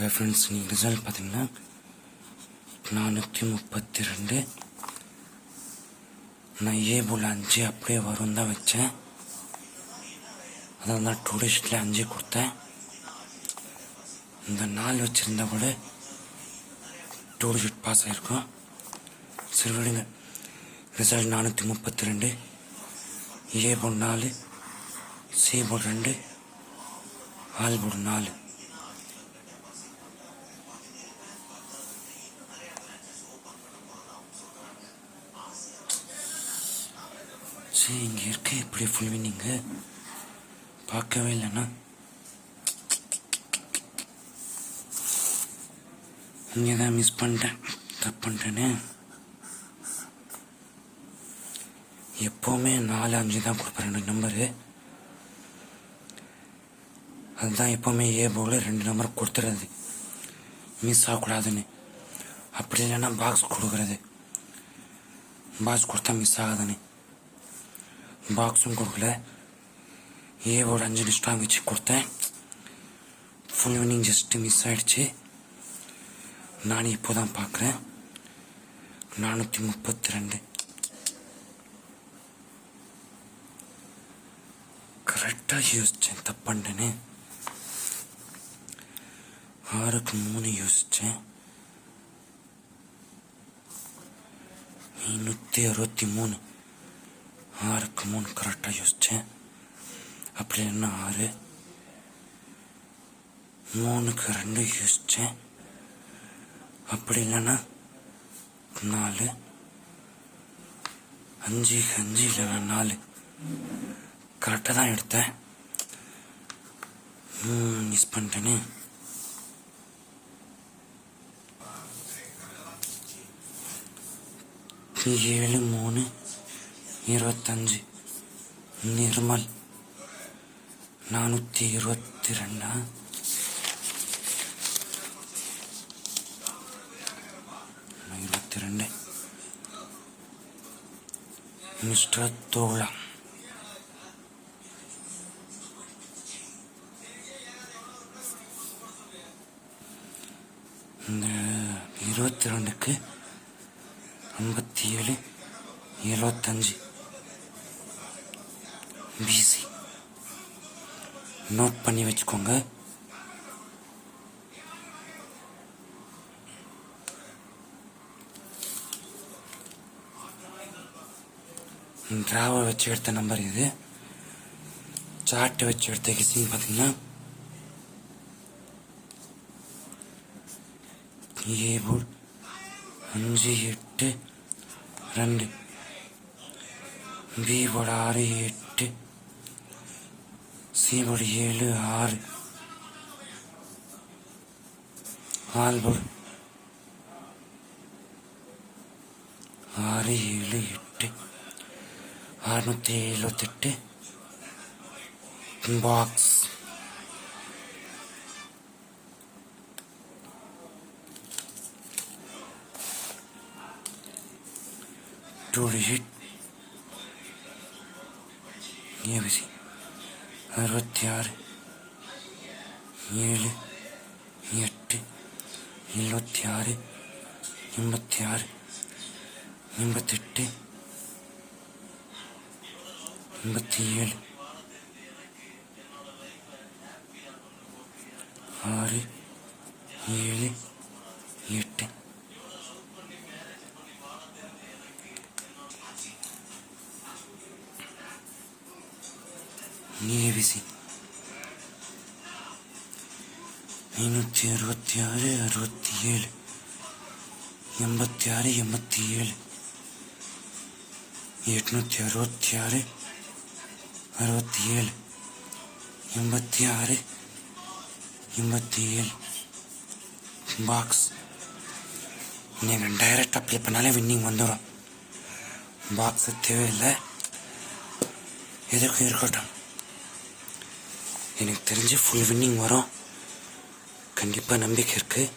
Friends நீங்கள் result பார்த்தீங்கன்னா நானூற்றி முப்பத்தி ரெண்டு. நான் ஏ போல் அஞ்சு அப்படியே வரும் தான் வச்சேன். அதான் தான் டூ டேஸில் அஞ்சு கொடுத்தேன். இந்த நாள் வச்சுருந்தா கூட டூ டிஜிட் பாஸ் ஆகிருக்கும் சரி விடுங்க. ரிசல்ட் நானூற்றி முப்பத்தி ரெண்டு. ஏ போர்டு நாலு சி போர்டு ரெண்டு ஆல் போர்டு நாலு. சரி இங்கே இருக்க எப்படி ஃபுல் வின்னிங்கு பார்க்கவே இல்லைண்ணா இங்கே தான் மிஸ் பண்ணிட்டேன். தப்பு பண்ணிட்டேனே. எப்போவுமே நாலு அஞ்சு தான் கொடுப்பேன். ரெண்டு நம்பரு அதுதான் எப்போவுமே ஏ போல ரெண்டு நம்பர் கொடுத்துறது. மிஸ் ஆகக்கூடாதுன்னு. அப்படி இல்லைன்னா பாக்ஸ் கொடுக்குறது. பாக்ஸ் கொடுத்தா மிஸ் ஆகாதுன்னு. பாக்ஸும் கொடுக்கல ஒரு அஞ்சு ஸ்ட்ராங் வச்சு கொடுத்தேன் ஃபுல் வினிங் ஜஸ்ட்டு மிஸ் ஆகிடுச்சு நான் இப்போ தான் பார்க்குறேன் நானூற்றி முப்பத்தி ரெண்டு கரெக்டாக யோசித்தேன் தப்பண்டேன்னு ஆறுக்கு மூணு யோசித்தேன் நூற்றி அறுபத்தி மூணு ஆறுக்கு மூணு கரெக்டாக யோசித்தேன் அப்படி என்ன ஆறு? மூணுக்கு ரெண்டு யோசித்தேன் அப்படி இல்லைன்னா நாலு. அஞ்சுக்கு அஞ்சு இல்லைன்னா நாலு. கரெக்டாக தான் எடுத்தேன். மிஸ் பண்ணிட்டேனே. ஏழு மூணு. இருபத்தஞ்சு. நிர்மல். நானூற்றி இருபத்தி ரெண்டா இருபத்தி ரெண்டு மிஸ்டர் தோழா இந்த இருபத்தி ரெண்டுக்கு ஐம்பத்தி ஏழு இருபத்தஞ்சு. பிசி நோட் பண்ணி வச்சுக்கோங்க. டிராவை வச்சு எடுத்த நம்பர் இது. சார்ட்டை வச்சு எடுத்த கிசிங் பார்த்தீங்கன்னா ஏ போர்டு அஞ்சு எட்டு ரெண்டு. பி போர்டு ஆறு எட்டு சி போர்டு ஏழு ஆறு. ஆல் போர்டு ஆறு ஏழு எட்டு. அறுநூற்றி எழுபத்தெட்டு பாக்ஸ் டூ எயிட் இருபது அறுபத்தி ஆறு. ஏழு. எட்டு. எழுபத்தி ஆறு. எண்பத்தி ஆறு. எண்பத்தெட்டு. எண்பத்தி ஏழு. ஆறு. ஏழு. ஏபிசி ஐநூற்றி அறுபத்தி ஆறு அறுபத்தி ஏழு எண்பத்தி ஆறு எண்பத்தி ஏழு எட்நூற்றி அறுபத்தி ஆறு அறுபத்தி ஏழு எண்பத்தி ஆறு எண்பத்தி ஏழு பாக்ஸ் நீங்கள் டைரக்ட் அப்ளை பண்ணாலே வின்னிங் வந்துடும் பாக்ஸ் தேவையில்லை எதுக்கும் இருக்கட்டும் எனக்கு தெரிஞ்சு ஃபுல் வின்னிங் வரும். கண்டிப்பாக நம்பிக்கை இருக்குது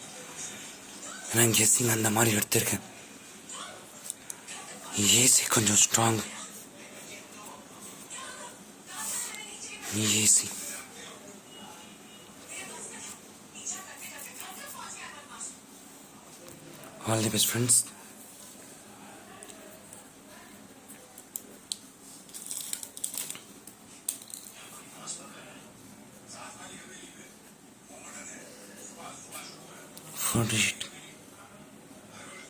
நான் கெஸ்ஸிங் அந்த மாதிரி எடுத்திருக்கேன். ஏசி கொஞ்சம் strong AC all the best friends ঘটে সেটা